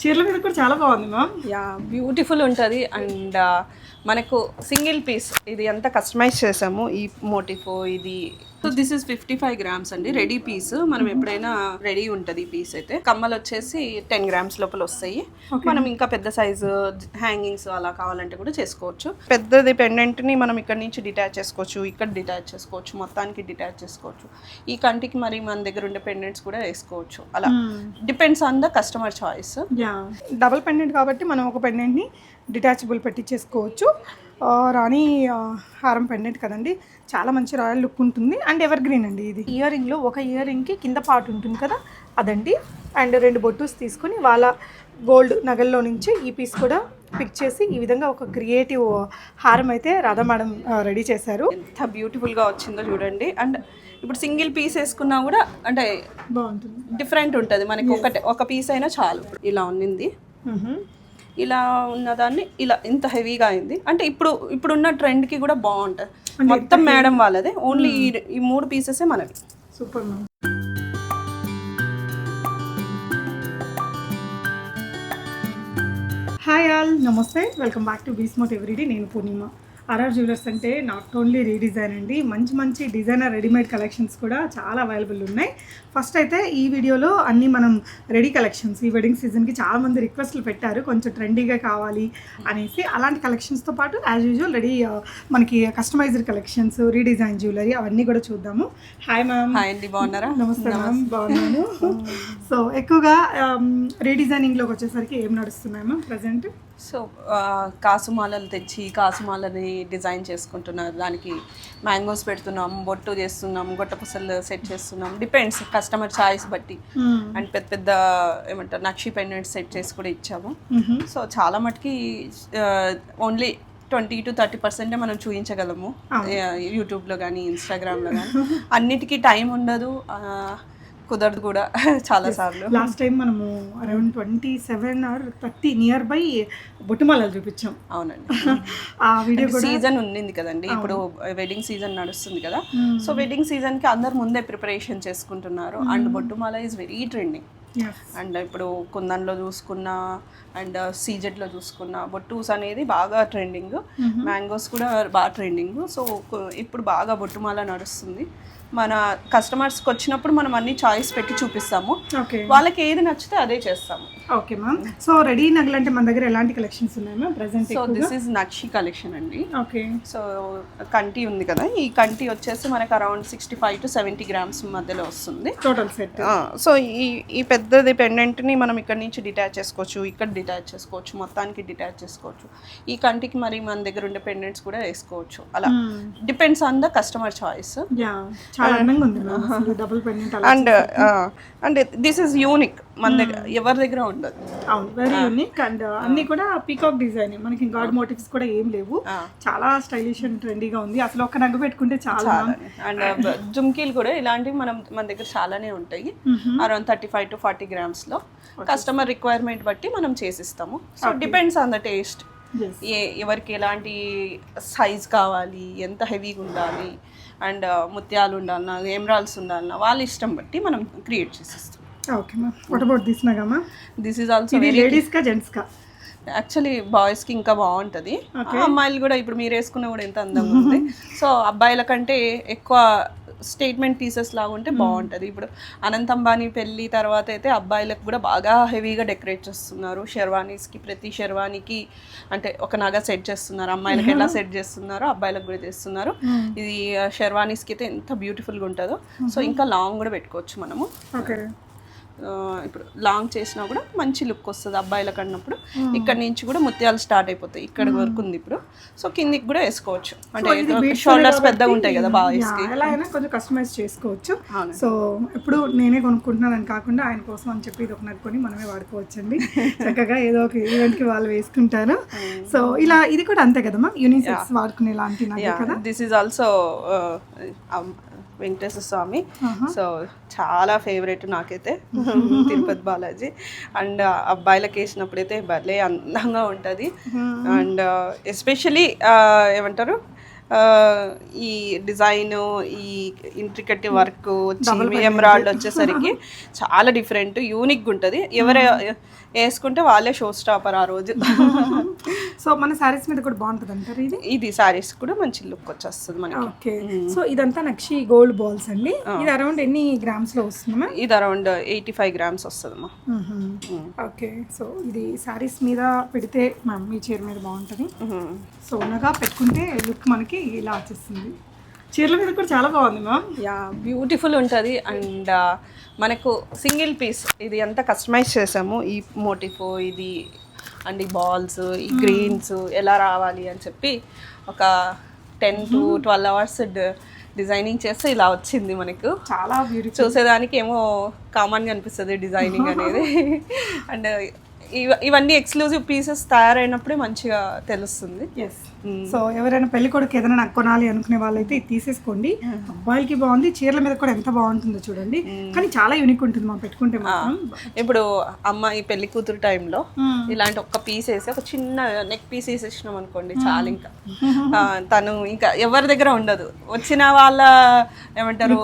చీరల మీద కూడా చాలా బాగుంది మ్యామ్ యా బ్యూటిఫుల్ ఉంటుంది. అండ్ మనకు సింగిల్ పీస్ ఇది అంతా కస్టమైజ్ చేసాము? ఈ మోటిఫ్ ఇది so this is fifty five grams అండి. రెడీ పీస్ మనం ఎప్పుడైనా రెడీ ఉంటుంది ఈ పీస్ అయితే. కమ్మలు వచ్చేసి టెన్ గ్రామ్స్ లోపల వస్తాయి. మనం ఇంకా పెద్ద సైజు హ్యాంగింగ్స్ అలా కావాలంటే కూడా చేసుకోవచ్చు. పెద్దది పెండెంట్ని మనం ఇక్కడ నుంచి డిటాచ్ చేసుకోవచ్చు. ఇక్కడ డిటాచ్ చేసుకోవచ్చు. మొత్తానికి డిటాచ్ చేసుకోవచ్చు. ఈ కంటికి మరి మన దగ్గర ఉండే పెండెంట్స్ కూడా వేసుకోవచ్చు. అలా. Depends on the customer choice double pendant కాబట్టి మనం ఒక పెండెంట్ని డిటాచబుల్ పెట్టించేసుకోవచ్చు రాణి హారం పెండెంట్ కదండి. చాలా మంచి రాయల్ లుక్ ఉంటుంది. అండ్ ఎవర్ గ్రీన్ అండి ఇది? ఇయర్ రింగ్లో ఒక ఇయర్ రింగ్కి కింద పార్ట్ ఉంటుంది కదా అదండి. అండ్ రెండు బొట్టూస్ తీసుకొని వాళ్ళ గోల్డ్ నగల్లో నుంచి ఈ పీస్ కూడా పిక్ చేసి ఈ విధంగా ఒక క్రియేటివ్ హారం అయితే రాధా మేడం రెడీ చేశారు. ఎంత బ్యూటిఫుల్గా వచ్చిందో చూడండి. అండ్ ఇప్పుడు సింగిల్ పీస్ వేసుకున్నా కూడా అంటే బాగుంటుంది. డిఫరెంట్ ఉంటుంది. మనకి ఒకటి ఒక పీస్ అయినా చాలు. ఇలా ఉన్నింది. ఇలా ఉన్నదాన్ని ఇలా ఇంత హెవీగా అయింది. అంటే ఇప్పుడు ఇప్పుడున్న ట్రెండ్కి కూడా బాగుంటుంది మొత్తం మేడం వాళ్ళదే. ఓన్లీ ఈ ఈ మూడు పీసెసే మనవి. సూపర్ మ్యామ్ హాయ్ ఆల్ నమస్తే వెల్కమ్ బ్యాక్ టు బీస్మోట్ ఎవ్రీడే నేను పూర్ణిమ. ఆర్ఆర్ జ్యువెలర్స్ అంటే నాట్ ఓన్లీ రీడిజైన్ అండి మంచి మంచి డిజైనర్ రెడీమేడ్ కలెక్షన్స్ కూడా చాలా అవైలబుల్ ఉన్నాయి. ఫస్ట్ అయితే ఈ వీడియోలో అన్ని మనం రెడీ కలెక్షన్స్ ఈ వెడ్డింగ్ సీజన్కి చాలా మంది రిక్వెస్ట్లు పెట్టారు కొంచెం ట్రెండీగా కావాలి అనేసి. అలాంటి కలెక్షన్స్తో పాటు యాజ్ యూజువల్ రెడీ మనకి కస్టమైజ్డ్ కలెక్షన్స్ రీడిజైన్ జ్యువెలరీ అవన్నీ కూడా చూద్దాము. హాయ్ మ్యామ్ హాయ్ అండి బాగున్నారా? నమస్తే మ్యామ్ బాగున్నాను. సో ఎక్కువగా రీడిజైనింగ్లోకి వచ్చేసరికి ఏం నడుస్తున్నాయి మ్యామ్ ప్రజెంట్ సో కాసుమాలలు తెచ్చి కాసుమాలని డిజైన్ చేసుకుంటున్నారు. దానికి మ్యాంగోస్ పెడుతున్నాం బొట్టు చేస్తున్నాం గొట్టపుసలు సెట్ చేస్తున్నాం. డిపెండ్స్ కస్టమర్ చాయిస్ బట్టి. అండ్ పెద్ద పెద్ద ఏమంటారు నక్షి పెండెంట్ సెట్ చేసి కూడా ఇచ్చాము. సో చాలా మటుకి ఓన్లీ ట్వంటీ టు థర్టీ పర్సెంటే మనం చూపించగలము యూట్యూబ్లో కానీ ఇన్స్టాగ్రామ్లో కానీ అన్నిటికీ టైం ఉండదు. కుదరదు కూడా చాలాసార్లు లాస్ట్ టైం మనము around twenty seven or thirty nearby బొట్టుమాలలు చూపించాం. అవునండి. ఆ వీడియో కూడా సీజన్ ఉండింది కదండి. ఇప్పుడు వెడ్డింగ్ సీజన్ నడుస్తుంది కదా. సో వెడ్డింగ్ సీజన్కి అందరు ముందే ప్రిపరేషన్ చేసుకుంటున్నారు. అండ్ బొట్టుమాల ఈజ్ వెరీ ట్రెండింగ్. అండ్ ఇప్పుడు కుందన్లో చూసుకున్నా అండ్ సీజెట్లో చూసుకున్నా బొట్టూస్ అనేది బాగా ట్రెండింగ్ మ్యాంగోస్ కూడా బాగా ట్రెండింగ్ సో ఇప్పుడు బాగా బొట్టుమాల నడుస్తుంది. మన కస్టమర్స్కి వచ్చినప్పుడు మనం అన్ని చాయిస్ పెట్టి చూపిస్తాము. ఓకే వాళ్ళకి ఏది నచ్చితే అదే చేస్తాము. ఓకే మ్యామ్ సో రెడీ నగలు అంటే మన దగ్గర ఎలాంటి కలెక్షన్స్ ఉన్నాయి ma'am present so this is Nakshi collection అండి. ఓకే సో కంటి ఉంది కదా ఈ కంటి వచ్చేసి మనకు around sixty five to seventy grams మధ్యలో వస్తుంది. టోటల్ సెట్ సో ఈ ఈ పెద్దది పెండెంట్ని మనం ఇక్కడ నుంచి డిటాచ్ చేసుకోవచ్చు ఇక్కడ డిటాచ్ చేసుకోవచ్చు మొత్తానికి డిటాచ్ చేసుకోవచ్చు. ఈ కంటికి మరి మన దగ్గర ఉండే పెండెంట్స్ కూడా వేసుకోవచ్చు. అలా. Depends on the customer choice చాలా అందంగా ఉంది ma'am double pendant and and this is unique మన దగ్గర ఎవరి దగ్గర ఉండదు. అవును వెరీ యూనిక్ అండ్ అన్ని కూడా పీకాక్ డిజైన్ మనకి గాడ్ మోటివ్స్ కూడా ఏం లేవు. చాలా స్టైలిష్ అండ్ ట్రెండీగా ఉంది. అసలు ఒక నగ పెట్టుకుంటే చాలా అండ్ జుమ్కీలు కూడా ఇలాంటివి మనం మన దగ్గర చాలానే ఉంటాయి. Around thirty five to forty గ్రామ్స్లో customer requirement బట్టి మనం చేసిస్తాము. So depends on the taste. ఏ ఎవరికి ఎలాంటి సైజ్ కావాలి ఎంత హెవీగా ఉండాలి అండ్ ముత్యాలు ఉండాలన్నా ఎమరాల్స్ ఉండాలన్నా వాళ్ళ ఇష్టం బట్టి మనం create చేసిస్తాం. Okay ma'am. What about this Naga ma'am this is also ladies కా జెంట్స్ కా? యాక్చువల్లీ బాయ్స్కి ఇంకా బాగుంటుంది. అమ్మాయిలు కూడా ఇప్పుడు మీరు వేసుకున్న కూడా ఎంత అందంగా ఉంది. సో అబ్బాయిల కంటే ఎక్కువ స్టేట్మెంట్ పీసెస్ లాగా ఉంటే బాగుంటుంది. ఇప్పుడు అనంత్ అంబానీ పెళ్ళి తర్వాత అయితే అబ్బాయిలకు కూడా బాగా హెవీగా డెకరేట్ చేస్తున్నారు. షెర్వానీస్కి ప్రతి షెర్వానీకి అంటే ఒక నగ సెట్ చేస్తున్నారు. అమ్మాయిలకి ఎలా సెట్ చేస్తున్నారో అబ్బాయిలకు కూడా చేస్తున్నారు ఇది షెర్వానీస్కి అయితే ఎంత బ్యూటిఫుల్గా ఉంటుందో. సో ఇంకా లాంగ్ కూడా పెట్టుకోవచ్చు మనము. ఓకే ఇప్పుడు లాంగ్ చేసినా కూడా మంచి లుక్ వస్తుంది అబ్బాయిలకు అన్నప్పుడు ఇక్కడ నుంచి కూడా ముత్యాలు స్టార్ట్ అయిపోతాయి. ఇక్కడ వరకు ఉంది ఇప్పుడు. సో కిందికి కూడా వేసుకోవచ్చు. అంటే షోల్డర్స్ పెద్దగా ఉంటాయి కదా బాయ్స్ ఎలా అయినా కొంచెం కస్టమైజ్ చేసుకోవచ్చు. సో ఎప్పుడు నేనే కొనుక్కుంటున్నాను కాకుండా ఆయన కోసం అని చెప్పి ఇది ఒక నరుకొని మనమే వాడుకోవచ్చండి. చక్కగా ఏదో ఒక ఈవెంట్కి వాళ్ళు వేసుకుంటారు. సో ఇలా ఇది కూడా అంతే కదమ్మా? యూనిసెక్స్ వాడుకునే లాంటి కదా? This is also Venkateswara Swamy. So చాలా ఫేవరెట్ నాకైతే తిరుపతి బాలాజీ. అండ్ అబ్బాయిలకు వేసినప్పుడు అయితే భలే అందంగా ఉంటుంది. అండ్ ఎస్పెషలీ ఏమంటారు? ఈ డిజైన్ ఈ ఇంట్రికట్ వర్క్ వచ్చి ఎమరాల్డ్ వచ్చేసరికి చాలా డిఫరెంట్ యూనిక్ ఉంటుంది ఎవరు వేసుకుంటే వాళ్ళే షో స్టాపర్ ఆ రోజు. సో మన శారీస్ మీద కూడా బాగుంటుంది అంటారు ఇది? ఇది సారీస్ కూడా మంచి లుక్ వచ్చేస్తుంది మనకి. ఓకే సో ఇదంతా నక్షి గోల్డ్ బాల్స్ అండి. ఇది అరౌండ్ ఎన్ని గ్రామ్స్లో వస్తుంది మ్యామ్ ఇది అరౌండ్ ఎయిటీ ఫైవ్ గ్రామ్స్ వస్తుందమ్మా ఓకే సో ఇది శారీస్ మీద పెడితే మీ చీర మీద బాగుంటుంది. సో ఉన్నగా పెట్టుకుంటే లుక్ మనకి ఇలా వచ్చేస్తుంది చీరల మీద కూడా చాలా బాగుంది మ్యామ్ యా బ్యూటిఫుల్ ఉంటుంది. అండ్ మనకు సింగిల్ పీస్ ఇది అంతా కస్టమైజ్ చేసాము? ఈ మోటిఫ్ ఇది అండ్ ఈ బాల్స్ ఈ గ్రీన్స్ ఎలా రావాలి అని చెప్పి ఒక ten to twelve hours designing చేస్తే ఇలా వచ్చింది మనకు. చాలా బ్యూటిఫుల్ చూసేదానికి ఏమో కామన్గా అనిపిస్తుంది డిజైనింగ్ అనేది. అండ్ ఇవ ఇవన్నీ ఎక్స్క్లూజివ్ పీసెస్ తయారైనప్పుడే మంచిగా తెలుస్తుంది. ఎస్ సో ఎవరైనా పెళ్ళి కొడుకు ఏదైనా నాకు కొనాలి అనుకునే వాళ్ళైతే ఇది తీసేసుకోండి. అబ్బాయిలకి బాగుంది చీరల మీద కూడా ఎంత బాగుంటుందో చూడండి. కానీ చాలా యూనిక్ ఉంటుంది మనం పెట్టుకుంటే మాత్రం. ఇప్పుడు అమ్మాయి పెళ్ళి కూతురు టైంలో ఇలాంటి ఒక్క పీస్ వేసి ఒక చిన్న నెక్ పీస్ వేసేసినాం అనుకోండి చాలు ఇంకా. తను ఇంకా ఎవరి దగ్గర ఉండదు. వచ్చిన వాళ్ళ ఏమంటారు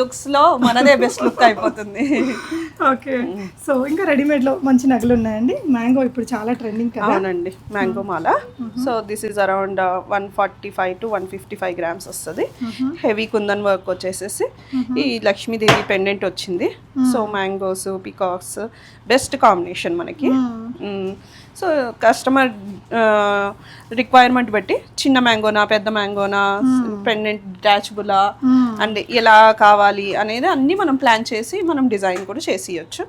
లుక్స్లో మనదే బెస్ట్ లుక్ అయిపోతుంది. ఓకే. సో ఇంకా రెడీమేడ్లో మంచి నగలు ఉన్నాయండి. మ్యాంగో ఇప్పుడు చాలా ట్రెండింగ్ కదా. అవునండి. Mango Mala. So this is around one forty five to one fifty five grams వస్తుంది. హెవీ కుందన్ వర్క్ వచ్చేసేసి ఈ లక్ష్మీదేవి పెండెంట్ వచ్చింది. So mangoes peacocks best combination మనకి. సో కస్టమర్ రిక్వైర్మెంట్ బట్టి చిన్న మ్యాంగోనా పెద్ద మ్యాంగోనా పెండెంట్ డిటాచబులా అండ్ ఎలా కావాలి అనేది అన్ని మనం ప్లాన్ చేసి మనం డిజైన్ కూడా చేసి ఇవ్వచ్చు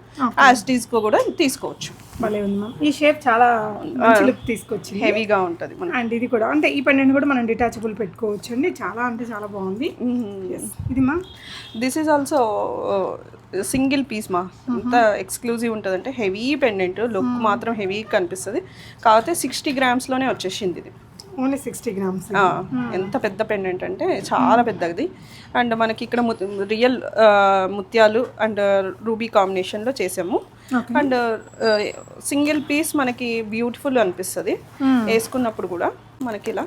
యాజ్ టీస్కో కూడా తీసుకోవచ్చు. భలే ఉంది మ్యామ్ ఈ షేప్ చాలా మంచి లుక్ తీసుకొచ్చింది. హెవీగా ఉంటుంది అండ్ ఇది కూడా అంటే ఈ పెండెంట్ కూడా మనం డిటాచబుల్ పెట్టుకోవచ్చు అండి చాలా అంటే చాలా బాగుంది. ఇది ma'am this is also single piece మా ఎంత ఎక్స్క్లూజివ్ ఉంటుంది అంటే హెవీ పెండెంట్ లుక్ మాత్రం హెవీ కనిపిస్తుంది. కాకపోతే సిక్స్టీ గ్రామ్స్లోనే వచ్చేసింది ఇది. Only sixty grams. ఎంత పెద్ద పెండెంట్ అంటే చాలా పెద్దది. అండ్ మనకి ఇక్కడ రియల్ ముత్యాలు అండ్ రూబీ కాంబినేషన్లో చేసాము. అండ్ సింగిల్ పీస్ మనకి బ్యూటిఫుల్ అనిపిస్తుంది. వేసుకున్నప్పుడు కూడా మనకి ఇలా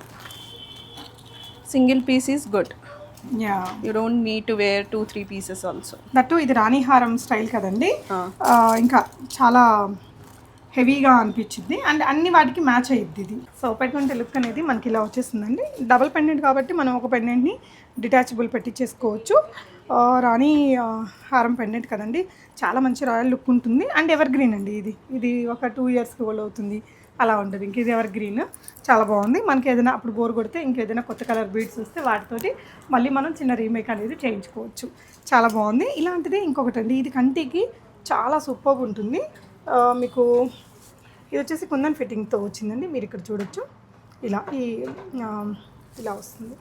single piece is good. Yeah. You don't need to wear two three pieces also. That ఇది రాణిహారం స్టైల్ కదండి. ఇంకా చాలా హెవీగా అనిపించింది. అండ్ అన్ని వాటికి మ్యాచ్ అయ్యిద్ది ఇది. సో పెట్టుకుంటే లుక్ అనేది మనకి ఇలా వచ్చేసిందండి డబుల్ పెండెంట్ కాబట్టి మనం ఒక పెండెంట్ని డిటాచబుల్ పెట్టించేసుకోవచ్చు రాణి హారం పెండెంట్ కదండి. చాలా మంచి రాయల్ లుక్ ఉంటుంది. అండ్ ఎవర్ గ్రీన్ అండి ఇది. ఇది ఒక టూ ఇయర్స్కి ఓల్డ్ అవుతుంది. అలా ఉంటుంది. ఇంక ఇది ఎవర్ గ్రీన్. చాలా బాగుంది. మనకి ఏదైనా అప్పుడు బోర్ కొడితే ఇంకేదైనా కొత్త కలర్ బీడ్స్ వస్తే వాటితోటి మళ్ళీ మనం చిన్న రీమేక్ అనేది చేయించుకోవచ్చు. చాలా బాగుంది. ఇలాంటిది ఇంకొకటి అండి ఇది కంటికి చాలా సూపర్గా ఉంటుంది. మీకు ఇది వచ్చేసి కుందన్ ఫిట్టింగ్తో వచ్చిందండి. మీరు ఇక్కడ చూడొచ్చు. ఇలా ఈ ఇలా వస్తుంది.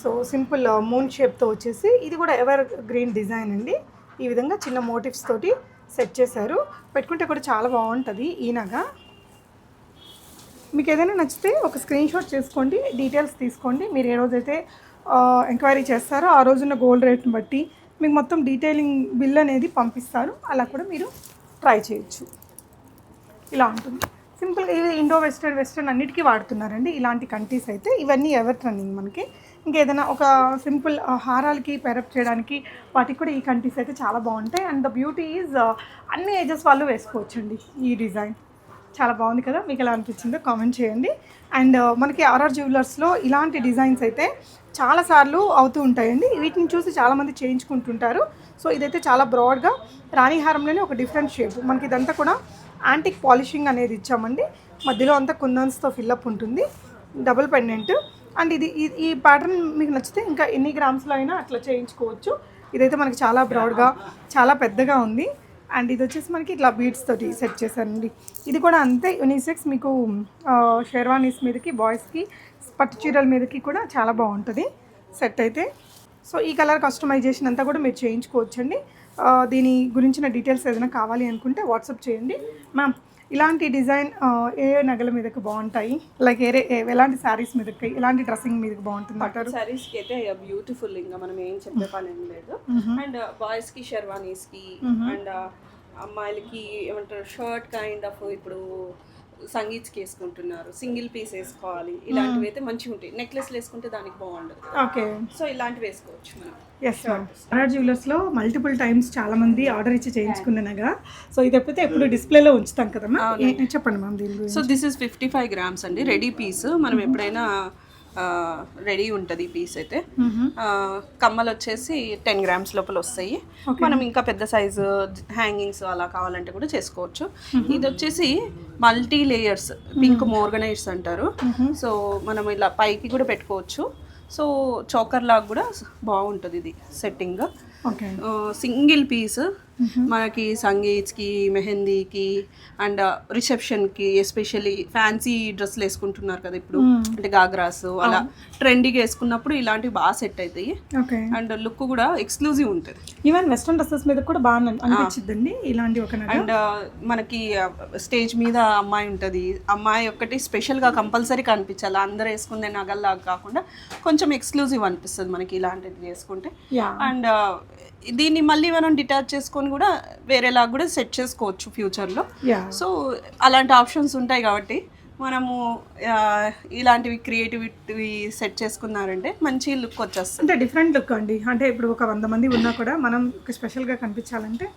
సో సింపుల్ మూన్ షేప్తో వచ్చేసి ఇది కూడా ఎవర్ గ్రీన్ డిజైన్ అండి. ఈ విధంగా చిన్న మోటివ్స్ తోటి సెట్ చేశారు. పెట్టుకుంటే కూడా చాలా బాగుంటుంది ఈనగా. మీకు ఏదైనా నచ్చితే ఒక స్క్రీన్ షాట్ చేసుకోండి డీటెయిల్స్ తీసుకోండి. మీరు ఏ రోజైతే ఎంక్వైరీ చేస్తారో ఆ రోజున్న గోల్డ్ రేట్ని బట్టి మీకు మొత్తం డీటెయిలింగ్ బిల్ అనేది పంపిస్తారు. అలా కూడా మీరు ట్రై చేయొచ్చు. ఇలా ఉంటుంది. సింపుల్ ఇవి ఇండో వెస్టర్న్ వెస్టర్న్ అన్నిటికీ వాడుతున్నారండి. ఇలాంటి కంట్రీస్ అయితే ఇవన్నీ ఎవర్ ట్రెండింగ్ మనకి. ఇంకేదైనా ఒక సింపుల్ హారాలకి పెరప్ చేయడానికి వాటికి కూడా ఈ కంట్రీస్ అయితే చాలా బాగుంటాయి. అండ్ ద బ్యూటీ ఈజ్ అన్ని ఏజెస్ వాళ్ళు వేసుకోవచ్చండి ఈ డిజైన్. చాలా బాగుంది కదా? మీకు ఎలా అనిపించిందో కామెంట్ చేయండి. అండ్ మనకి ఆర్ఆర్ జ్యువెలర్స్లో ఇలాంటి డిజైన్స్ అయితే చాలాసార్లు అవుతూ ఉంటాయండి. వీటిని చూసి చాలామంది చేయించుకుంటుంటారు. సో ఇదైతే చాలా బ్రాడ్గా రాణిహారంలోనే ఒక డిఫరెంట్ షేప్ మనకి ఇదంతా కూడా యాంటిక్ పాలిషింగ్ అనేది ఇచ్చామండి. మధ్యలో అంతా కుందన్స్తో ఫిల్అప్ ఉంటుంది. డబుల్ పెండెంట్ అండ్ ఇది ఈ- ప్యాటర్న్ మీకు నచ్చితే ఇంకా ఎన్ని గ్రామ్స్లో అయినా అట్లా చేయించుకోవచ్చు. ఇదైతే మనకి చాలా బ్రాడ్గా చాలా పెద్దగా ఉంది. అండ్ ఇది వచ్చేసి మనకి ఇట్లా బీడ్స్ తోటి సెట్ చేశానండి ఇది కూడా అంతే యూనిసెక్స్ మీకు షెర్వానీస్ మీదకి బాయ్స్కి పట్టు చీరల మీదకి కూడా చాలా బాగుంటుంది. సెట్ అయితే. సో ఈ కలర్ కస్టమైజేషన్ అంతా కూడా మీరు చేయించుకోవచ్చండి. దీని గురించిన డీటెయిల్స్ ఏదైనా కావాలి అనుకుంటే వాట్సాప్ చేయండి. మ్యామ్ ఇలాంటి డిజైన్ ఏ ఏ నగల మీదకి బాగుంటాయి? లైక్ ఏ ఏ- ఎలాంటి శారీస్ మీదకి ఎలాంటి డ్రెస్సింగ్ మీదకి బాగుంటుంది అంటారు? సారీస్కి అయితే బ్యూటిఫుల్ ఇంకా మనం ఏం చెప్పే పని ఏం లేదు అండ్ బాయ్స్కి షెర్వానీస్కి అండ్ అమ్మాయిలకి ఏమంటారు షర్ట్ కైండ్ ఆఫ్ ఇప్పుడు సంగీత్కి వేసుకుంటున్నారు సింగిల్ పీస్ వేసుకోవాలి ఇలాంటివి అయితే మంచిగా ఉంటాయి నెక్లెస్లు వేసుకుంటే దానికి బాగుండదు. ఓకే. సో ఇలాంటివి వేసుకోవచ్చు మనం. ఎస్ మ్యామ్ ఆర్ఆర్ జ్యువెలర్స్లో మల్టిపుల్ టైమ్స్ చాలా మంది ఆర్డర్ ఇచ్చి చేయించుకున్నాగా సో ఇది ఎప్పుడైతే ఎప్పుడు డిస్ప్లేలో ఉంచుతాం కదమ్మా చెప్పండి మ్యామ్ దీని so this is fifty five grams అండి. రెడీ పీస్ మనం ఎప్పుడైనా రెడీ ఉంటుంది ఈ పీస్ అయితే. కమ్మలు వచ్చేసి టెన్ గ్రామ్స్ లోపల వస్తాయి. మనం ఇంకా పెద్ద సైజు హ్యాంగింగ్స్ అలా కావాలంటే కూడా చేసుకోవచ్చు. ఇది వచ్చేసి మల్టీ లేయర్స్ పింక్ మోర్గనైట్స్ అంటారు. సో మనం ఇలా పైకి కూడా పెట్టుకోవచ్చు. సో చోకర్ లాగా కూడా బాగుంటుంది ఇది సెట్టింగ్ సింగిల్ పీస్ మనకి సంగీత్కి మెహందీకి అండ్ రిసెప్షన్కి ఎస్పెషల్లీ ఫ్యాన్సీ డ్రెస్సులు వేసుకుంటున్నారు కదా ఇప్పుడు. అంటే గాగ్రాస్ అలా ట్రెండీగా వేసుకున్నప్పుడు ఇలాంటివి బాగా సెట్ అవుతాయి అండ్ లుక్ కూడా ఎక్స్క్లూజివ్ ఉంటుంది. ఈవెన్ వెస్ట్రన్ డ్రెస్సెస్ మీద కూడా బాగా ఇలాంటి ఒక అండ్ మనకి స్టేజ్ మీద అమ్మాయి ఉంటుంది. అమ్మాయి ఒక్కటి స్పెషల్గా కంపల్సరీ కనిపించాలి. అందరు వేసుకునే నగల్లాగా కాకుండా కొంచెం ఎక్స్క్లూజివ్ అనిపిస్తుంది మనకి ఇలాంటిది వేసుకుంటే. అండ్ దీన్ని మళ్ళీ మనం డిటాచ్ చేసుకొని కూడా వేరేలాగా కూడా సెట్ చేసుకోవచ్చు ఫ్యూచర్లో సో అలాంటి ఆప్షన్స్ ఉంటాయి కాబట్టి మనము ఇలాంటివి క్రియేటివిటీ సెట్ చేసుకున్నారంటే మంచి లుక్ వచ్చేస్తుంది. అంటే డిఫరెంట్ లుక్ అండి. అంటే ఇప్పుడు ఒక వంద మంది ఉన్నా కూడా మనం స్పెషల్గా కనిపించాలంటే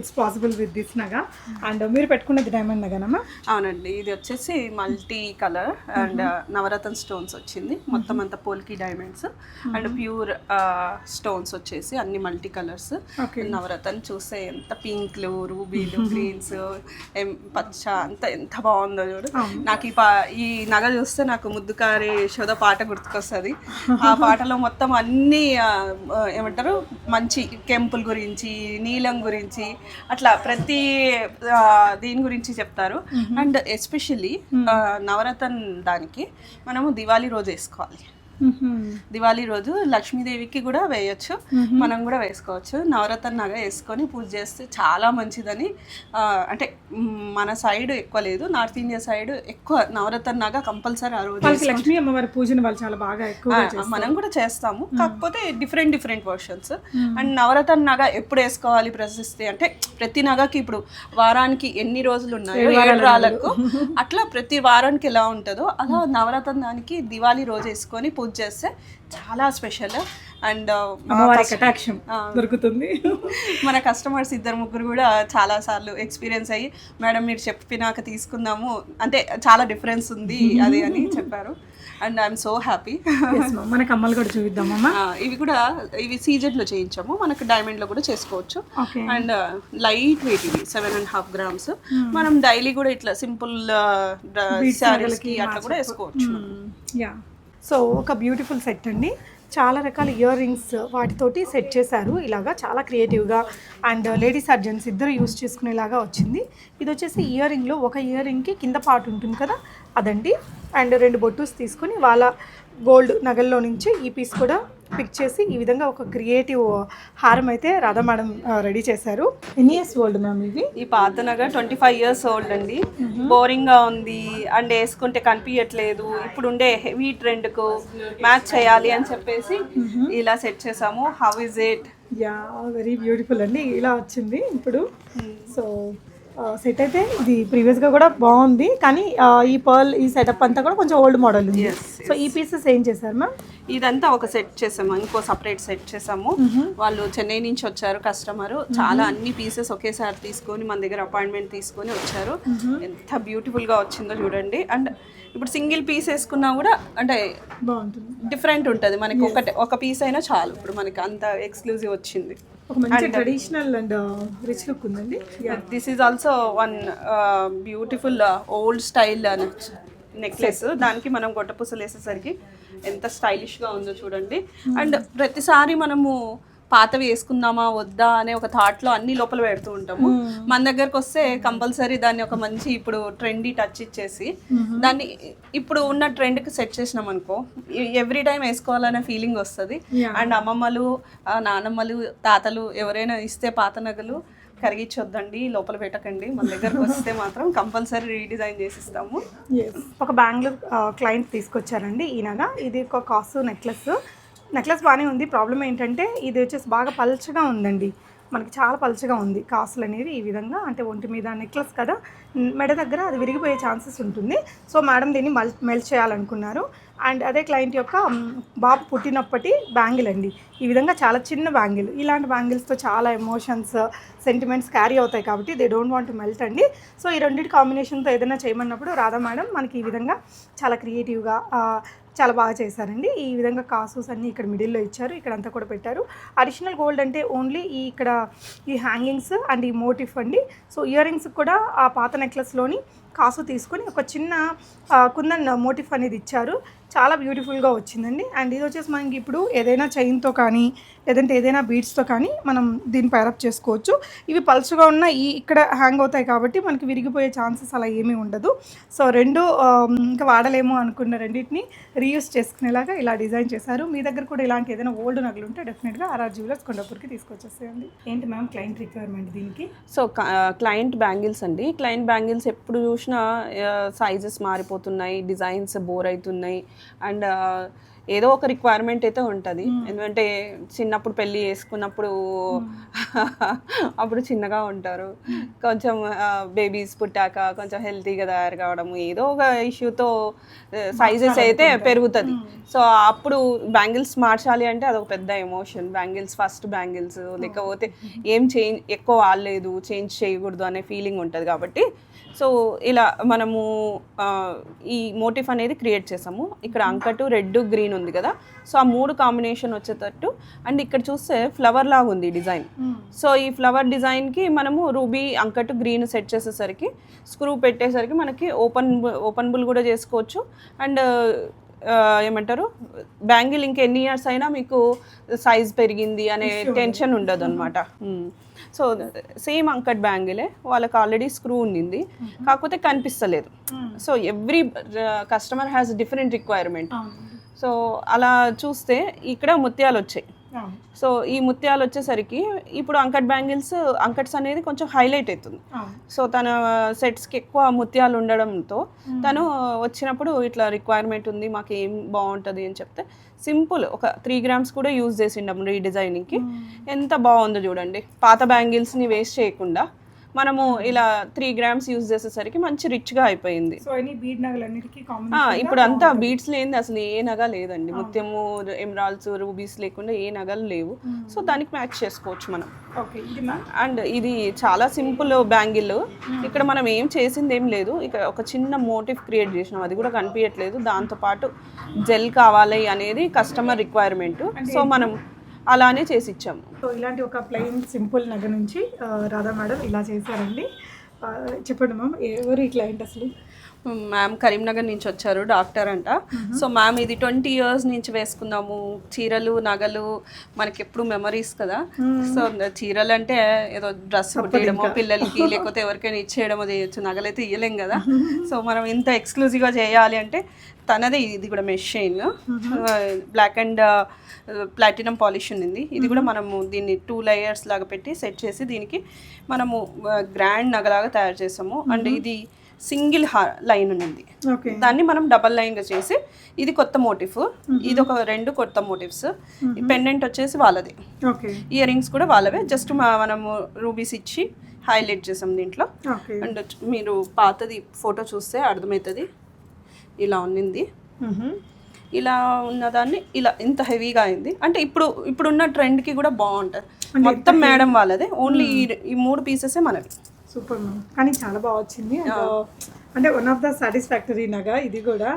ఇట్స్ పాసిబుల్ విత్ దిస్ నగా. అండ్ మీరు పెట్టుకున్నది డైమండ్ నగానమ్మా? అవునండి ఇది వచ్చేసి multi colour and navaratna stones వచ్చింది. మొత్తం అంతా పోల్కి డైమండ్స్ అండ్ ప్యూర్ స్టోన్స్ వచ్చేసి అన్ని మల్టీ కలర్స్. నవరత్న చూస్తే ఎంత పింక్లు రూబీలు గ్రీన్స్ పచ్చ అంత ఎంత బాగుందో చూడు. నాకు ఈ పా ఈ నగ చూస్తే నాకు ముద్దుకారి యశోద పాట గుర్తుకొస్తుంది. ఆ పాటలో మొత్తం అన్ని ఏమంటారు? మంచి కెంపుల్ గురించి నీలం గురించి అట్లా ప్రతి దీని గురించి చెప్తారు. అండ్ ఎస్పెషల్లీ నవరత్న దానికి మనము దివాళీ రోజు వేసుకోవాలి. దివాళీ రోజు లక్ష్మీదేవికి కూడా వేయొచ్చు. మనం కూడా వేసుకోవచ్చు. నవరత్న నగ వేసుకొని పూజ చేస్తే చాలా మంచిదని అంటే మన సైడ్ ఎక్కువ లేదు. నార్త్ ఇండియా సైడ్ ఎక్కువ నవరత్న నగ కంపల్సరీ ఆ రోజు లక్ష్మీ అమ్మవారి పూజను వాళ్ళు చాలా బాగా ఎక్కువగా ఆ, మనం కూడా చేస్తాము. కాకపోతే different different versions. And navaratna నగ ఎప్పుడు వేసుకోవాలి ప్రశస్తి అంటే ప్రతి నగకి ఇప్పుడు వారానికి ఎన్ని రోజులు ఉన్నాయో ఏడు అట్లా ప్రతి వారానికి ఎలా ఉంటుందో అలా నవరత్న దానికి దివాళీ రోజు వేసుకొని పూజ చేస్తే చాలా స్పెషల్. అండ్ కటాక్షం దొరుకుతుంది. మన కస్టమర్స్ ఇద్దరు ముగ్గురు కూడా చాలా సార్లు ఎక్స్పీరియన్స్ అయ్యి మేడం మీరు చెప్పినాక తీసుకుందాము. అంటే చాలా డిఫరెన్స్ ఉంది అది అని చెప్పారు. And I'm so happy. Yes, ma'am. మన కమ్మలు కూడా చూపిద్దామమ్మా ఇవి కూడా ఇవి సీజెడ్లో చేయించాము. మనకు డైమండ్లో కూడా చేసుకోవచ్చు. అండ్ లైట్ వెయిట్ ఇవి సెవెన్ అండ్ హాఫ్ గ్రామ్స్. మనం డైలీ కూడా ఇట్లా సింపుల్ శారీస్కి అట్లా కూడా వేసుకోవచ్చు. యా సో ఒక బ్యూటిఫుల్ సెట్ అండి. చాలా రకాల ఇయర్ రింగ్స్ వాటితోటి సెట్ చేశారు. ఇలాగా చాలా క్రియేటివ్గా అండ్ లేడీ సర్జన్స్ ఇద్దరు యూస్ చేసుకునేలాగా వచ్చింది. ఇది వచ్చేసి ఇయర్ రింగ్లో ఒక ఇయర్ రింగ్కి కింద పార్ట్ ఉంటుంది కదా అదండి. అండ్ రెండు బొట్టూస్ తీసుకొని వాళ్ళ గోల్డ్ నగల్లో నుంచి ఈ పీస్ కూడా పిక్ చేసి ఈ విధంగా ఒక క్రియేటివ్ హారం అయితే రాధా మేడం రెడీ చేశారు. ఎన్ని ఇయర్స్ ఓల్డ్ మ్యామ్ ఇవి ఈ పాత నగర్ ట్వంటీ ఫైవ్ ఇయర్స్ ఓల్డ్ అండి బోరింగ్గా ఉంది. అండ్ వేసుకుంటే కనిపించట్లేదు ఇప్పుడు ఉండే హెవీ ట్రెండ్కు మ్యాచ్ చేయాలి అని చెప్పేసి ఇలా సెట్ చేసాము. How is it yeah very beautiful అండి. ఇలా వచ్చింది ఇప్పుడు. సో సెట్ అయితే ఇది ప్రీవియస్గా కూడా బాగుంది. కానీ ఈ పర్ల్ ఈ సెటప్ అంతా కూడా కొంచెం ఓల్డ్ మోడల్ ఉంది. సో ఈ పీసెస్ ఏం చేశారు మ్యామ్ ఇదంతా ఒక సెట్ చేసాము. ఇంకో సపరేట్ సెట్ చేసాము. వాళ్ళు చెన్నై నుంచి వచ్చారు కస్టమర్ చాలా అన్ని పీసెస్ ఒకేసారి తీసుకొని మన దగ్గర అపాయింట్మెంట్ తీసుకొని వచ్చారు. ఎంత బ్యూటిఫుల్గా వచ్చిందో చూడండి. అండ్ ఇప్పుడు సింగిల్ పీస్ వేసుకున్నా కూడా అంటే బాగుంటుంది. డిఫరెంట్ ఉంటుంది. మనకి ఒకటి ఒక పీస్ అయినా చాలు. ఇప్పుడు మనకి అంత ఎక్స్క్లూజివ్ వచ్చింది. ఒక మంచి ట్రెడిషనల్ అండ్ రిచ్ లుక్ ఉందండి. This is also one beautiful old style necklace దానికి మనం గొట్టపూసలు వేసేసరికి ఎంత స్టైలిష్గా ఉందో చూడండి. అండ్ ప్రతిసారి మనము పాతవి వేసుకుందామా వద్దా అనే ఒక థాట్లో అన్ని లోపల పెడుతూ ఉంటాము. మన దగ్గరకు వస్తే కంపల్సరీ దాన్ని ఒక మంచి ఇప్పుడు ట్రెండీ టచ్ ఇచ్చేసి దాన్ని ఇప్పుడు ఉన్న ట్రెండ్కి సెట్ చేసినాం అనుకో ఎవ్రీ టైం వేసుకోవాలనే ఫీలింగ్ వస్తుంది. అండ్ అమ్మమ్మలు నానమ్మలు తాతలు ఎవరైనా ఇస్తే పాత నగలు కరిగించొద్దండి లోపల పెట్టకండి. మన దగ్గరకు వస్తే మాత్రం కంపల్సరీ రీడిజైన్ చేసి ఇస్తాము ఒక బెంగళూరు క్లయింట్ తీసుకొచ్చారండి ఈయనగా. ఇది ఒక కాసు నెక్లెస్ నెక్లెస్ బాగానే ఉంది. ప్రాబ్లం ఏంటంటే ఇది వచ్చేసి బాగా పల్చగా ఉందండి. మనకి చాలా పలచగా ఉంది. కాసులు అనేవి ఈ విధంగా అంటే ఒంటి మీద నెక్లెస్ కదా మెడ దగ్గర అది విరిగిపోయే ఛాన్సెస్ ఉంటుంది. సో మేడం దీన్ని మల్ మెల్ట్ చేయాలనుకున్నారు. అండ్ అదే క్లయింట్ యొక్క బాబు పుట్టినప్పటి బ్యాంగిల్ అండి. ఈ విధంగా చాలా చిన్న బ్యాంగిల్. ఇలాంటి బ్యాంగిల్స్తో చాలా ఎమోషన్స్ సెంటిమెంట్స్ క్యారీ అవుతాయి కాబట్టి దే డోంట్ వాంట్ మెల్ట్ అండి. సో ఈ రెండింటి కాంబినేషన్తో ఏదైనా చేయమన్నప్పుడు రాధా మేడం మనకి ఈ విధంగా చాలా క్రియేటివ్గా చాలా బాగా చేశారండి. ఈ విధంగా కాసూస్ అన్నీ ఇక్కడ మిడిల్లో ఇచ్చారు. ఇక్కడ అంతా కూడా పెట్టారు. అడిషనల్ గోల్డ్ అంటే ఓన్లీ ఈ ఇక్కడ ఈ హ్యాంగింగ్స్ అండ్ ఈ మోటిఫ్ అండి. సో ఇయర్ రింగ్స్ కూడా ఆ పాత నెక్లెస్లోని కాసు తీసుకొని ఒక చిన్న కుందన్ మోటిఫ్ అనేది ఇచ్చారు. చాలా బ్యూటిఫుల్గా వచ్చిందండి. అండ్ ఇది వచ్చేసి మనకి ఇప్పుడు ఏదైనా చైన్తో కానీ లేదంటే ఏదైనా బీడ్స్తో కానీ మనం దీన్ని పైరప్ చేసుకోవచ్చు. ఇవి పలుచగా ఉన్న ఈ ఇక్కడ హ్యాంగ్ అవుతాయి కాబట్టి మనకి విరిగిపోయే ఛాన్సెస్ అలా ఏమీ ఉండదు. సో రెండు ఇంకా వాడలేము అనుకున్న రెండింటిని రీయూస్ చేసుకునేలాగా ఇలా డిజైన్ చేశారు. మీ దగ్గర కూడా ఇలాంటి ఏదైనా ఓల్డ్ నగలు ఉంటే డెఫినెట్గా ఆర్ఆర్ జ్యువెలర్స్ కొండపూర్కి తీసుకొచ్చేసేయండి. ఏంటి మ్యామ్ క్లయింట్ రిక్వైర్మెంట్ దీనికి? సో క్లయింట్ బ్యాంగిల్స్ అండి. క్లయింట్ బ్యాంగిల్స్ ఎప్పుడు చూసిన సైజెస్ మారిపోతున్నాయి డిజైన్స్ బోర్ అవుతున్నాయి అండ్ ఏదో ఒక రిక్వైర్మెంట్ అయితే ఉంటుంది. ఎందుకంటే చిన్నప్పుడు పెళ్ళి చేసుకున్నప్పుడు అప్పుడు చిన్నగా ఉంటారు. కొంచెం బేబీస్ పుట్టాక కొంచెం హెల్తీగా తయారు కావడం ఏదో ఒక ఇష్యూతో సైజెస్ అయితే పెరుగుతుంది. సో అప్పుడు బ్యాంగిల్స్ మార్చాలి అంటే అదొక పెద్ద ఎమోషన్ బ్యాంగిల్స్ ఫస్ట్ బ్యాంగిల్స్ లేకపోతే ఏం చేంజ్ ఎక్కువ వాడలేదు చేంజ్ చేయకూడదు అనే ఫీలింగ్ ఉంటుంది కాబట్టి సో ఇలా మనము ఈ మోటిఫ్ అనేది క్రియేట్ చేసాము. ఇక్కడ అంకటు రెడ్ గ్రీన్ ఉంది కదా. సో ఆ మూడు కాంబినేషన్ వచ్చేటట్టు. అండ్ ఇక్కడ చూస్తే ఫ్లవర్ లాగా ఉంది డిజైన్. సో ఈ ఫ్లవర్ డిజైన్కి మనము రూబీ అంకట్టు గ్రీన్ సెట్ చేసేసరికి స్క్రూ పెట్టేసరికి మనకి ఓపెన్ ఓపెనబుల్ కూడా చేసుకోవచ్చు. అండ్ ఏమంటారు? బ్యాంగిల్ ఇంక ఎన్ని ఇయర్స్ అయినా మీకు సైజ్ పెరిగింది అనే టెన్షన్ ఉండదు అనమాట సో సేమ్ అంకట్ బ్యాంగిలే వాళ్ళకి ఆల్రెడీ స్క్రూ ఉండింది. కాకపోతే కనిపిస్తలేదు. So every customer has different requirement. So అలా చూస్తే ఇక్కడ ముత్యాలు వచ్చాయి సో ఈ ముత్యాలు వచ్చేసరికి ఇప్పుడు అంకట్ బ్యాంగిల్స్ అంకట్స్ అనేది కొంచెం హైలైట్ అవుతుంది సో తన సెట్స్కి ఎక్కువ ముత్యాలు ఉండడంతో తను వచ్చినప్పుడు ఇట్లా రిక్వైర్మెంట్ ఉంది మాకు ఏం బాగుంటుంది అని చెప్తే సింపుల్ ఒక త్రీ గ్రామ్స్ కూడా యూజ్ చేసిండము రీడిజైనింగ్కి. ఎంత బాగుందో చూడండి. పాత బ్యాంగిల్స్ని వేస్ట్ చేయకుండా మనము ఇలా త్రీ గ్రామ్స్ యూజ్ చేసేసరికి మంచి రిచ్గా అయిపోయింది. సో ఎనీ బీడ్ నగలన్నిటికీ ఇప్పుడు అంతా బీట్స్ లేనిది అసలు ఏ నగ లేదండి. ముత్యము ఎమరాల్స్ రూబీస్ లేకుండా ఏ నగలు లేవు. సో దానికి మ్యాచ్ చేసుకోవచ్చు మనం. అండ్ ఇది చాలా సింపుల్ బ్యాంగిల్ ఇక్కడ మనం ఏం చేసింది ఏం లేదు. ఇక్కడ ఒక చిన్న మోటివ్ క్రియేట్ చేసినాం. అది కూడా కనిపించట్లేదు దాంతోపాటు జెల్ కావాలి అనేది కస్టమర్ రిక్వైర్మెంట్ సో మనం అలానే చేసి ఇచ్చాము సో ఇలాంటి ఒక ప్లెయిన్ సింపుల్ నగ నుంచి రాధా మేడం ఇలా చేశారండి. చెప్పండి మ్యామ్ ఎవరు ఈ క్లయింట్ అసలు? మ్యామ్ కరీంనగర్ నుంచి వచ్చారు డాక్టర్ అంట. సో మ్యామ్ ఇది ట్వంటీ ఇయర్స్ నుంచి వేసుకున్నాము. చీరలు నగలు మనకి ఎప్పుడు మెమరీస్ కదా. సో చీరలు అంటే ఏదో డ్రెస్ కుట్టేయడమో పిల్లలకి లేకపోతే ఎవరికైనా ఇచ్చేయడమో చేయొచ్చు. నగలైతే ఇయ్యలేం కదా. సో మనం ఇంత ఎక్స్క్లూజివ్గా చేయాలి అంటే తనదే ఇది కూడా machine black and platinum polish ఉంది ఇది కూడా మనము దీన్ని టూ లేయర్స్ లాగా పెట్టి సెట్ చేసి దీనికి మనము గ్రాండ్ నగలాగా తయారు చేసాము. అండ్ ఇది సింగిల్ లైన్ ఉంది దాన్ని మనం డబల్ లైన్గా చేసి ఇది కొత్త మోటిఫ్ ఇది ఒక రెండు కొత్త మోటివ్స్ పెండెంట్ వచ్చేసి వాళ్ళది. ఇయర్ రింగ్స్ కూడా వాళ్ళవే. జస్ట్ మనము రూబీస్ ఇచ్చి హైలైట్ చేసాం దీంట్లో. అండ్ మీరు పాతది ఫోటో చూస్తే అర్థమవుతుంది. ఇలా ఉన్నింది. ఇలా ఉన్నదాన్ని ఇలా ఇంత హెవీగా అయింది. అంటే ఇప్పుడు ఇప్పుడున్న ట్రెండ్కి కూడా బాగుంటుంది. మొత్తం మేడం వాళ్ళదే. ఓన్లీ ఈ మూడు పీసెసే మనవి. Super ma'am. కానీ చాలా బాగా వచ్చింది. అంటే వన్ ఆఫ్ ద సాటిస్ఫాక్టరీ నగ ఇది కూడా.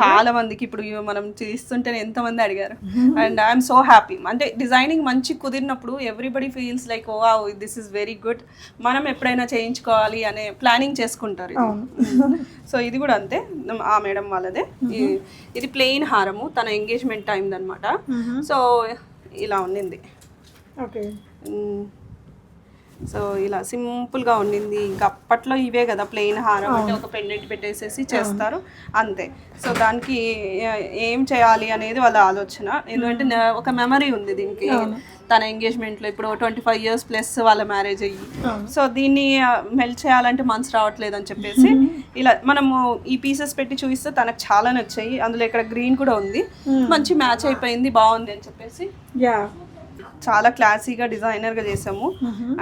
చాలా మందికి ఇప్పుడు మనం తీస్తుంటే ఎంతమంది అడిగారు. అండ్ ఐఎమ్ సో హ్యాపీ అంటే డిజైనింగ్ మంచి కుదిరినప్పుడు everybody feels like oh this is very good మనం ఎప్పుడైనా చేయించుకోవాలి అనే ప్లానింగ్ చేసుకుంటారు. సో ఇది కూడా అంతే. ఆ మేడం వాళ్ళదే. ఇది ప్లెయిన్ హారము తన ఎంగేజ్మెంట్ టైం అనమాట సో ఇలా ఉండింది. ఓకే సో ఇలా సింపుల్గా ఉండింది. ఇంకా అప్పట్లో ఇవే కదా ప్లెయిన్ హారం అంటే ఒక పెండెంట్ పెట్టేసేసి చేస్తారు. అంతే. సో దానికి ఏ- చేయాలి అనేది వాళ్ళ ఆలోచన. ఎందుకంటే ఒక మెమరీ ఉంది దీనికి. తన ఎంగేజ్మెంట్లో ఇప్పుడు ట్వంటీ ఫైవ్ ఇయర్స్ ప్లస్ వాళ్ళ మ్యారేజ్ అయ్యి. సో దీన్ని మెల్ట్ చేయాలంటే మనసు రావట్లేదు అని చెప్పేసి ఇలా మనము ఈ పీసెస్ పెట్టి చూపిస్తే తనకు చాలా నచ్చాయి. అందులో ఇక్కడ గ్రీన్ కూడా ఉంది. మంచి మ్యాచ్ అయిపోయింది బాగుంది అని చెప్పేసి. యా చాలా క్లాసీగా డిజైనర్గా చేసాము.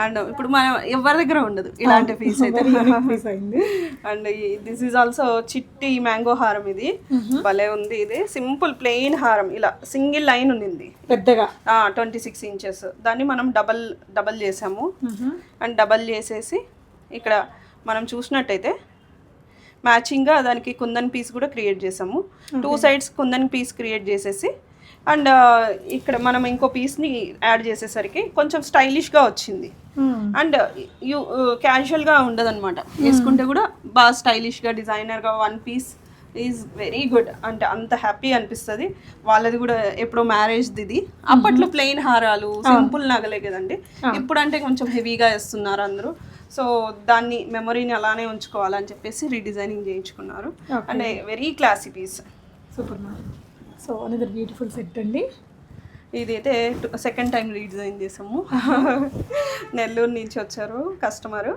అండ్ ఇప్పుడు మనం ఎవరి దగ్గర ఉండదు ఇలాంటి పీస్ అయితే. పీస్ అయింది. అండ్ దిస్ ఈజ్ ఆల్సో చిట్టి మ్యాంగో హారం ఇది. భలే ఉంది ఇది. సింపుల్ ప్లెయిన్ హారం. ఇలా సింగిల్ లైన్ ఉన్నింది. పెద్దగా. ట్వంటీ సిక్స్ ఇంచెస్ దాన్ని మనం డబల్ డబల్ చేసాము. అండ్ డబల్ చేసేసి ఇక్కడ మనం చూసినట్టయితే మ్యాచింగ్గా దానికి కుందన్ పీస్ కూడా క్రియేట్ చేసాము. Two sides kundan piece create చేసేసి అండ్ ఇక్కడ మనం ఇంకో పీస్ని యాడ్ చేసేసరికి కొంచెం స్టైలిష్గా వచ్చింది. అండ్ యూ క్యాజువల్గా ఉండదన్నమాట. వేసుకుంటే కూడా బాగా స్టైలిష్గా డిజైనర్గా one piece is very good. అంటే అంత హ్యాపీ అనిపిస్తుంది. వాళ్ళది కూడా ఎప్పుడో మ్యారేజ్ ఇది అప్పట్లో ప్లెయిన్ హారాలు సింపుల్ నగలే కదండి. ఇప్పుడు అంటే కొంచెం హెవీగా వేస్తున్నారు అందరూ. సో దాన్ని మెమొరీని అలానే ఉంచుకోవాలని చెప్పేసి రీడిజైనింగ్ చేయించుకున్నారు. And very classy piece super ma'am so another beautiful set అండి. ఇదైతే సెకండ్ టైం రీడిజైన్ చేసాము. నెల్లూరు నుంచి వచ్చారు కస్టమర్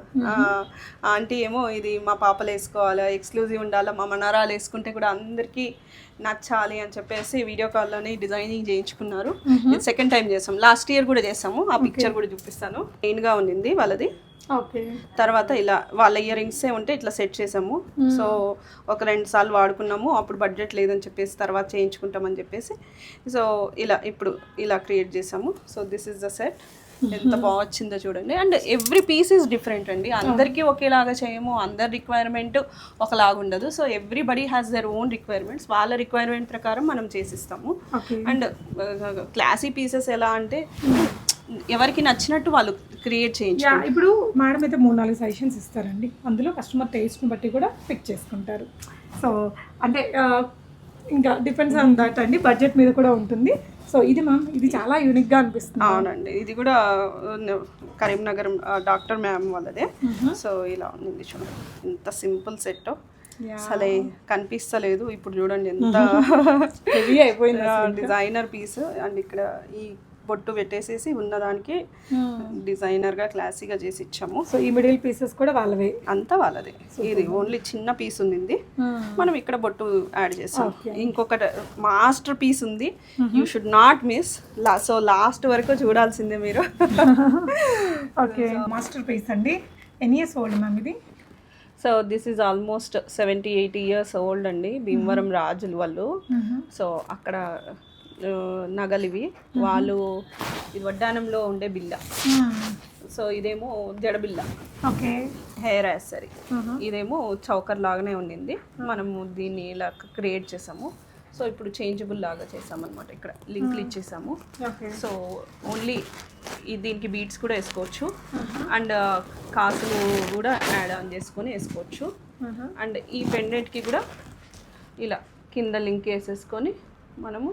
ఆంటీ ఏమో ఇది మా పాపలు వేసుకోవాలి ఎక్స్క్లూజివ్ ఉండాలి మా మనరాలు వేసుకుంటే కూడా అందరికీ నచ్చాలి అని చెప్పేసి వీడియో కాల్లోనే డిజైనింగ్ చేయించుకున్నారు. సెకండ్ టైం చేసాం లాస్ట్ ఇయర్ కూడా చేసాము. ఆ పిక్చర్ కూడా చూపిస్తాను. మెయిన్గా ఉండింది వాళ్ళది. తర్వాత ఇలా వాళ్ళ ఇయర్ రింగ్సే ఉంటే ఇట్లా సెట్ చేసాము. సో ఒక రెండు సార్లు వాడుకున్నాము. అప్పుడు బడ్జెట్ లేదని చెప్పేసి తర్వాత చేయించుకుంటామని చెప్పేసి. సో ఇలా ఇప్పుడు ఇలా క్రియేట్ చేసాము. So this is the set. ఎంత బాగా వచ్చిందో చూడండి. And every piece is different అండి. అందరికీ ఒకేలాగా చేయము. అందరి రిక్వైర్మెంట్ ఒకలాగా ఉండదు. So everybody has their own requirements. వాళ్ళ రిక్వైర్మెంట్ ప్రకారం మనం చేసిస్తాము. అండ్ క్లాసీ పీసెస్ ఎలా అంటే ఎవరికి నచ్చినట్టు వాళ్ళు క్రియేట్ చేయించు ఇప్పుడు మేడం అయితే మూడు నాలుగు సజెషన్స్ ఇస్తారండి. అందులో కస్టమర్ టేస్ట్ని బట్టి కూడా పిక్ చేసుకుంటారు. సో అంటే ఇంకా డిపెండ్స్ ఆన్ దట్ అండి. బడ్జెట్ మీద కూడా ఉంటుంది. సో ఇది మ్యామ్ ఇది చాలా యూనిక్గా అనిపిస్తుంది. అవునండి. ఇది కూడా కరీంనగర్ డాక్టర్ మ్యామ్ వాళ్ళదే. సో ఇలా ఉంది చూడండి. ఎంత సింపుల్ సెట్ అసలే కనిపిస్తలేదు. ఇప్పుడు చూడండి ఎంత హెవీ అయిపోయింది డిజైనర్ పీస్ అండ్ ఇక్కడ ఈ బొట్టు పెట్టేసేసి ఉన్నదానికి డిజైనర్గా క్లాసీగా చేసి ఇచ్చాము. సో ఈ మిడిల్ పీసెస్ కూడా వాళ్ళవే? అంతా వాళ్ళదే. ఇది ఓన్లీ చిన్న పీస్ ఉంది మనం ఇక్కడ బొట్టు యాడ్ చేసాం. ఇంకొకటి మాస్టర్ పీస్ ఉంది. You should not miss so last వరకు చూడాల్సిందే మీరు. ఓకే మాస్టర్ పీస్ అండి. ఎన్ని ఇయర్స్ ఓల్డ్ మ్యామ్ ఇది. So this is almost seventy eighty years old అండి. భీమవరం రాజులు వాళ్ళు. సో అక్కడ నగలు ఇవి వాళ్ళు ఇది వడ్డానంలో ఉండే బిల్ల. సో ఇదేమో జడబిల్ల ఓకే. హెయిర్ యాసరీ ఇదేమో చౌకర్ లాగానే ఉండింది. మనము దీన్ని ఇలా క్రియేట్ చేసాము. సో ఇప్పుడు చేంజబుల్ లాగా చేసామన్నమాట ఇక్కడ. లింక్లు ఇచ్చేసాము. సో ఓన్లీ దీనికి బీట్స్ కూడా వేసుకోవచ్చు. అండ్ కాసులు కూడా యాడ్ ఆన్ చేసుకొని వేసుకోవచ్చు. అండ్ ఈ పెండెంట్కి కూడా ఇలా కింద లింక్ వేసేసుకొని మనము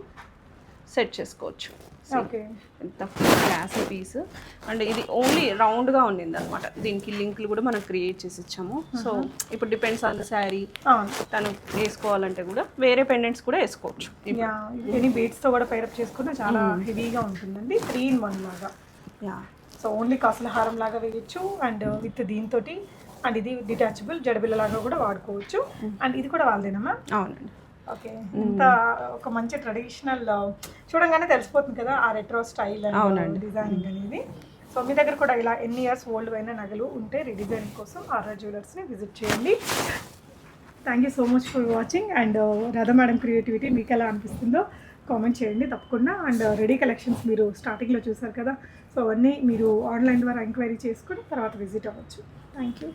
సెట్ చేసుకోవచ్చు. ఓకే ఎంత క్లాసీ పీస్ అండ్ ఇది ఓన్లీ రౌండ్గా ఉండింది అనమాట దీనికి లింక్లు కూడా మనం క్రియేట్ చేసి ఇచ్చాము. సో ఇప్పుడు డిపెండ్స్ ఆన్ ద శారీ తను వేసుకోవాలంటే కూడా వేరే పెండెంట్స్ కూడా వేసుకోవచ్చు. యా ఎనీ బీట్స్తో కూడా పైరప్ చేసుకున్న చాలా హెవీగా ఉంటుందండి. త్రీ ఇన్ వన్ లాగా. యా సో ఓన్లీ కాసుల హారం లాగా వేయచ్చు. అండ్ విత్ దీంతో అండ్ ఇది డిటాచబుల్ జడబిల్ల లాగా కూడా వాడుకోవచ్చు. అండ్ ఇది కూడా వాళ్ళదేనమ్మా అవునండి. ఓకే. ఇంత ఒక మంచి ట్రెడిషనల్ చూడంగానే తెలిసిపోతుంది కదా ఆ రెట్రో స్టైల్ అండ్ డిజైనింగ్ అనేది. సో మీ దగ్గర కూడా ఇలా ఎన్ని ఇయర్స్ ఓల్డ్ అయిన నగలు ఉంటే రీడిజైనింగ్ కోసం ఆర్ఆర్ జ్యువెలర్స్ని విజిట్ చేయండి. Thank you so much for watching and Radha madam creativity మీకు ఎలా అనిపిస్తుందో కామెంట్ చేయండి తప్పకుండా. అండ్ రెడీ కలెక్షన్స్ మీరు స్టార్టింగ్లో చూసారు కదా సో అవన్నీ మీరు ఆన్లైన్ ద్వారా ఎంక్వైరీ చేసుకుని తర్వాత విజిట్ అవ్వచ్చు. Thank you